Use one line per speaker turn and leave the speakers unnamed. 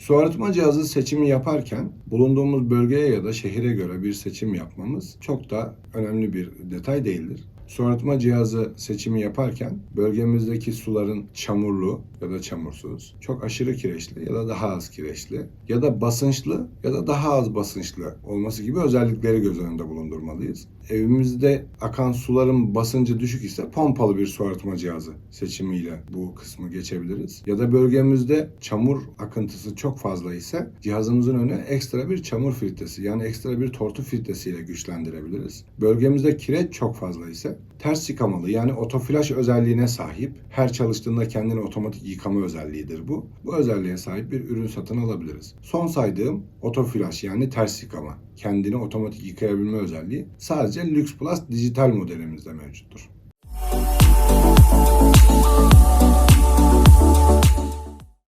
Su arıtma cihazı seçimi yaparken bulunduğumuz bölgeye ya da şehire göre bir seçim yapmamız çok da önemli bir detay değildir. Su arıtma cihazı seçimi yaparken bölgemizdeki suların çamurlu ya da çamursuz, çok aşırı kireçli ya da daha az kireçli ya da basınçlı ya da daha az basınçlı olması gibi özellikleri göz önünde bulundurmalıyız. Evimizde akan suların basıncı düşük ise pompalı bir su arıtma cihazı seçimiyle bu kısmı geçebiliriz. Ya da bölgemizde çamur akıntısı çok fazla ise cihazımızın önüne ekstra bir çamur filtresi yani ekstra bir tortu filtresiyle güçlendirebiliriz. Bölgemizde kireç çok fazla ise ters yıkamalı yani otoflaş özelliğine sahip her çalıştığında kendini otomatik yıkama özelliğidir bu. Bu özelliğe sahip bir ürün satın alabiliriz. Son saydığım otoflaş yani ters yıkama kendini otomatik yıkayabilme özelliği sadece Lux Plus dijital modelimizde mevcuttur.